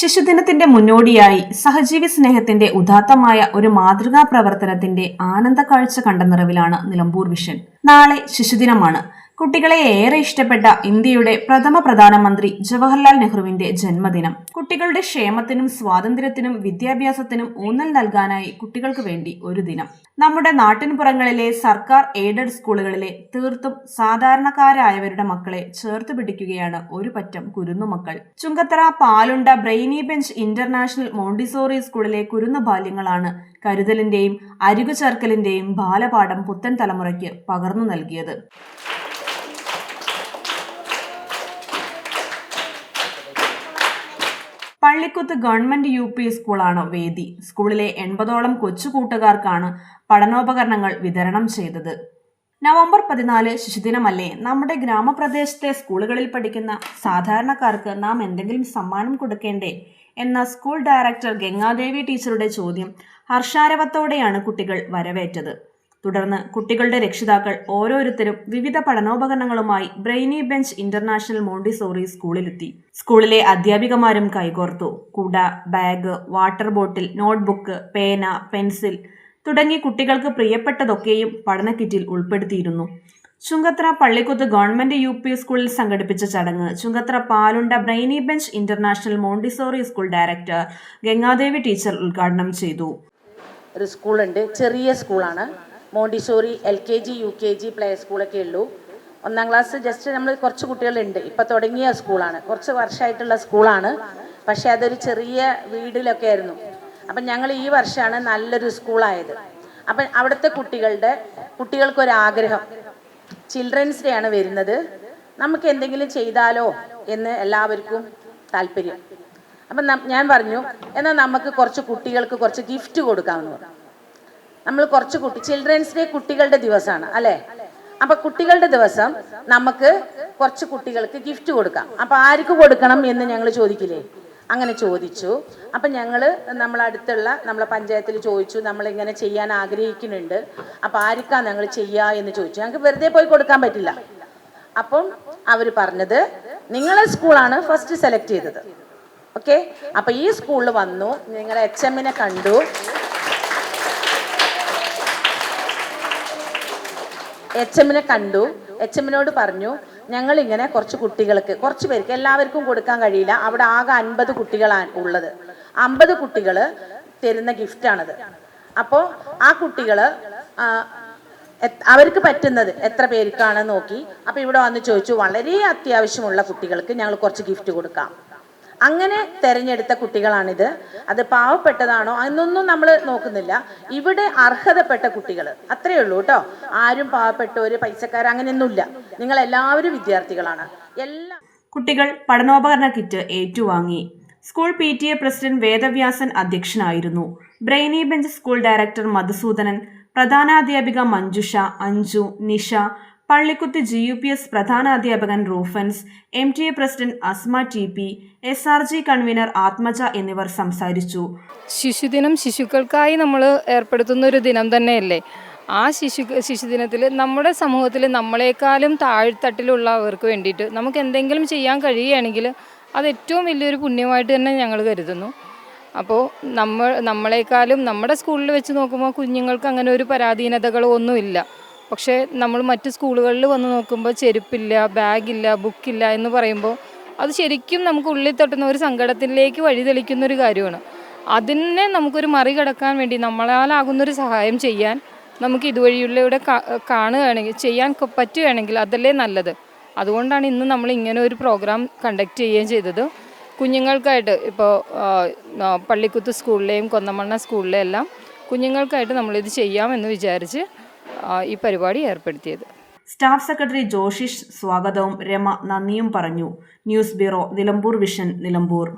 ശിശുദിനത്തിന്റെ മുന്നോടിയായി സഹജീവി സ്നേഹത്തിന്റെ ഉദാത്തമായ ഒരു മാതൃകാ പ്രവർത്തനത്തിന്റെ ആനന്ദ കാഴ്ച കണ്ട നിറവിലാണ് നിലമ്പൂർ വിഷൻ. നാളെ ശിശുദിനമാണ്. കുട്ടികളെ ഏറെ ഇഷ്ടപ്പെട്ട ഇന്ത്യയുടെ പ്രഥമ പ്രധാനമന്ത്രി ജവഹർലാൽ നെഹ്റുവിന്റെ ജന്മദിനം. കുട്ടികളുടെ ക്ഷേമത്തിനും സ്വാതന്ത്ര്യത്തിനും വിദ്യാഭ്യാസത്തിനും ഊന്നൽ നൽകാനായി കുട്ടികൾക്ക് വേണ്ടി ഒരു ദിനം. നമ്മുടെ നാട്ടിൻപുറങ്ങളിലെ സർക്കാർ എയ്ഡഡ് സ്കൂളുകളിലെ തീർത്തും സാധാരണക്കാരായവരുടെ മക്കളെ ചേർത്ത് പിടിക്കുകയാണ് ഒരു പറ്റം കുരുന്നുമക്കൾ Chungathara Palunda Brainy Bench International Montessori സ്കൂളിലെ കുരുന്നു ബാല്യങ്ങളാണ് കരുതലിന്റെയും അരികു ചേർക്കലിന്റെയും ബാലപാഠം പുത്തൻ തലമുറയ്ക്ക് പകർന്നു നൽകിയത്. പള്ളിക്കുത്ത് ഗവൺമെന്റ് യു പി സ്കൂളാണ് വേദി. സ്കൂളിലെ എൺപതോളം കൊച്ചുകൂട്ടുകാർക്കാണ് പഠനോപകരണങ്ങൾ വിതരണം ചെയ്തത്. നവംബർ പതിനാല് ശിശുദിനമല്ലേ? നമ്മുടെ ഗ്രാമപ്രദേശത്തെ സ്കൂളുകളിൽ പഠിക്കുന്ന സാധാരണക്കാർക്ക് നാം എന്തെങ്കിലും സമ്മാനം കൊടുക്കേണ്ടേ? എന്ന സ്കൂൾ ഡയറക്ടർ ഗംഗാദേവി ടീച്ചറുടെ ചോദ്യം ഹർഷാരവത്തോടെയാണ് കുട്ടികൾ വരവേറ്റത്. തുടർന്ന് കുട്ടികളുടെ രക്ഷിതാക്കൾ ഓരോരുത്തരും വിവിധ പഠനോപകരണങ്ങളുമായി ബ്രെയിനി ബെഞ്ച് ഇന്റർനാഷണൽ മോണ്ടിസോറി സ്കൂളിലെത്തി. സ്കൂളിലെ അധ്യാപികമാരും കൈകോർത്തു. കുട ബാഗ് വാട്ടർ ബോട്ടിൽ നോട്ട്ബുക്ക് പേന പെൻസിൽ തുടങ്ങി കുട്ടികൾക്ക് പ്രിയപ്പെട്ടതൊക്കെയും പഠനക്കിറ്റിൽ ഉൾപ്പെടുത്തിയിരുന്നു. Chungathara Pallikuth government U P സ്കൂളിൽ സംഘടിപ്പിച്ച ചടങ്ങ് Chungathara Palunda Brainy Bench International Montessori school director Gangadevi teacher ഉദ്ഘാടനം ചെയ്തു. ഒരു സ്കൂളുണ്ട്. ചെറിയ സ്കൂളാണ്. Montessori L K G U K G play സ്കൂളൊക്കെ ഉള്ളൂ. ഒന്നാം ക്ലാസ് ജസ്റ്റ് നമ്മൾ കുറച്ച് കുട്ടികളുണ്ട്. ഇപ്പം തുടങ്ങിയ സ്കൂളാണ് കുറച്ച് വർഷമായിട്ടുള്ള സ്കൂളാണ് പക്ഷേ അതൊരു ചെറിയ വീടിലൊക്കെ ആയിരുന്നു. അപ്പം ഞങ്ങൾ ഈ വർഷമാണ് നല്ലൊരു സ്കൂളായത് അപ്പം അവിടുത്തെ കുട്ടികളുടെ കുട്ടികൾക്കൊരാഗ്രഹം ചിൽഡ്രൻസ് ഡേ ആണ് വരുന്നത്. നമുക്ക് എന്തെങ്കിലും ചെയ്താലോ എന്ന് എല്ലാവർക്കും താല്പര്യം. അപ്പം ഞാൻ പറഞ്ഞു എന്നാൽ നമുക്ക് കുറച്ച് കുട്ടികൾക്ക് കുറച്ച് ഗിഫ്റ്റ് കൊടുക്കാമെന്ന് പറഞ്ഞു. നമ്മൾ കുറച്ച് കുട്ടി ചിൽഡ്രൻസ് ഡേ കുട്ടികളുടെ ദിവസമാണ് അല്ലേ? അപ്പൊ കുട്ടികളുടെ ദിവസം നമുക്ക് കുറച്ച് കുട്ടികൾക്ക് ഗിഫ്റ്റ് കൊടുക്കാം. അപ്പൊ ആർക്ക് കൊടുക്കണം എന്ന് ഞങ്ങൾ ചോദിക്കില്ലേ? അങ്ങനെ ചോദിച്ചു. അപ്പൊ ഞങ്ങൾ നമ്മളടുത്തുള്ള നമ്മളെ പഞ്ചായത്തിൽ ചോദിച്ചു നമ്മൾ ഇങ്ങനെ ചെയ്യാൻ ആഗ്രഹിക്കുന്നുണ്ട്. അപ്പൊ ആർക്കാ ഞങ്ങൾ ചെയ്യുക എന്ന് ചോദിച്ചു. ഞങ്ങൾക്ക് വെറുതെ പോയി കൊടുക്കാൻ പറ്റില്ല. അപ്പം അവർ പറഞ്ഞത് നിങ്ങളെ സ്കൂളാണ് ഫസ്റ്റ് സെലക്ട് ചെയ്തത്. ഓക്കെ അപ്പൊ ഈ സ്കൂളിൽ വന്നു നിങ്ങളെ എച്ച് എമ്മിനെ കണ്ടു. എച്ച് എമ്മിനെ കണ്ടു. എച്ച് എമ്മിനോട് പറഞ്ഞു ഞങ്ങൾ ഇങ്ങനെ കുറച്ച് കുട്ടികൾക്ക് കുറച്ച് പേർക്ക് എല്ലാവർക്കും കൊടുക്കാൻ കഴിയില്ല. അവിടെ ആകെ അൻപത് കുട്ടികളാണ് ഉള്ളത്. അമ്പത് കുട്ടികൾ തരുന്ന ഗിഫ്റ്റാണത് അപ്പോൾ ആ കുട്ടികൾ അവർക്ക് പറ്റുന്നത് എത്ര പേർക്കാണെന്ന് നോക്കി. അപ്പോൾ ഇവിടെ വന്ന് ചോദിച്ചു വളരെ അത്യാവശ്യമുള്ള കുട്ടികൾക്ക് ഞങ്ങൾ കുറച്ച് ഗിഫ്റ്റ് കൊടുക്കാം. അങ്ങനെ തെരഞ്ഞെടുത്ത കുട്ടികളാണിത്. അത് പാവപ്പെട്ടതാണോ എന്നൊന്നും നമ്മൾ നോക്കുന്നില്ല. ഇവിടെ അർഹതപ്പെട്ട കുട്ടികൾ അത്രയേ ഉള്ളൂ കേട്ടോ. ആരും പാവപ്പെട്ടവര് പൈസക്കാർ അങ്ങനെയൊന്നുമില്ല. നിങ്ങൾ എല്ലാവരും വിദ്യാർത്ഥികളാണ്. എല്ലാ കുട്ടികൾ പഠനോപകരണ കിറ്റ് ഏറ്റുവാങ്ങി. School P T A president Vedavyasan അധ്യക്ഷനായിരുന്നു. Brainy Bench school director Madhusoodanan പ്രധാനാധ്യാപിക Manjusha Anju Nisha Pallikuth G U P S പ്രധാനാധ്യാപകൻ റൂഫൻസ് M T A president Asma T P S R G convener Athmaja എന്നിവർ സംസാരിച്ചു. ശിശുദിനം ശിശുക്കൾക്കായി നമ്മൾ ഏർപ്പെടുത്തുന്ന ഒരു ദിനം തന്നെയല്ലേ? ആ ശിശു ശിശുദിനത്തിൽ നമ്മുടെ സമൂഹത്തിൽ നമ്മളെക്കാളും താഴ്ത്തട്ടിലുള്ളവർക്ക് വേണ്ടിയിട്ട് നമുക്ക് എന്തെങ്കിലും ചെയ്യാൻ കഴിയുകയാണെങ്കിൽ അത് ഏറ്റവും വലിയൊരു പുണ്യമായിട്ട് തന്നെ ഞങ്ങൾ കരുതുന്നു. അപ്പോൾ നമ്മൾ നമ്മളെക്കാളും നമ്മുടെ സ്കൂളിൽ വെച്ച് നോക്കുമ്പോൾ കുഞ്ഞുങ്ങൾക്ക് അങ്ങനെ ഒരു പരാധീനതകളോ ഒന്നുമില്ല പക്ഷേ നമ്മൾ മറ്റ് സ്കൂളുകളിൽ വന്ന് നോക്കുമ്പോൾ ചെരുപ്പില്ല ബാഗില്ല ബുക്കില്ല എന്ന് പറയുമ്പോൾ അത് ശരിക്കും നമുക്ക് ഉള്ളിൽ തട്ടുന്ന ഒരു സങ്കടത്തിലേക്ക് വഴിതെളിക്കുന്ന ഒരു കാര്യമാണ്. അതിനെ നമുക്കൊരു മറികടക്കാൻ വേണ്ടി നമ്മളാലാകുന്നൊരു സഹായം ചെയ്യാൻ നമുക്ക് ഇതുവഴിയിലൂടെ കാ- കാണുകയാണെങ്കിൽ ചെയ്യാൻ പറ്റുകയാണെങ്കിൽ അതല്ലേ നല്ലത്. അതുകൊണ്ടാണ് ഇന്ന് നമ്മൾ ഇങ്ങനെ ഒരു പ്രോഗ്രാം കണ്ടക്ട് ചെയ്യുകയും ചെയ്തത്. കുഞ്ഞുങ്ങൾക്കായിട്ട് ഇപ്പോൾ പള്ളിക്കുത്ത് സ്കൂളിലെയും കൊന്നമണ്ണ സ്കൂളിലെയും എല്ലാം കുഞ്ഞുങ്ങൾക്കായിട്ട് നമ്മളിത് ചെയ്യാമെന്ന് വിചാരിച്ച് ഈ പരിപാടി ഏർപ്പെടുത്തിയത്. സ്റ്റാഫ് സെക്രട്ടറി ജോഷിഷ് സ്വാഗതവും രമ നന്ദിയും പറഞ്ഞു. News bureau Nilambur vision Nilambur.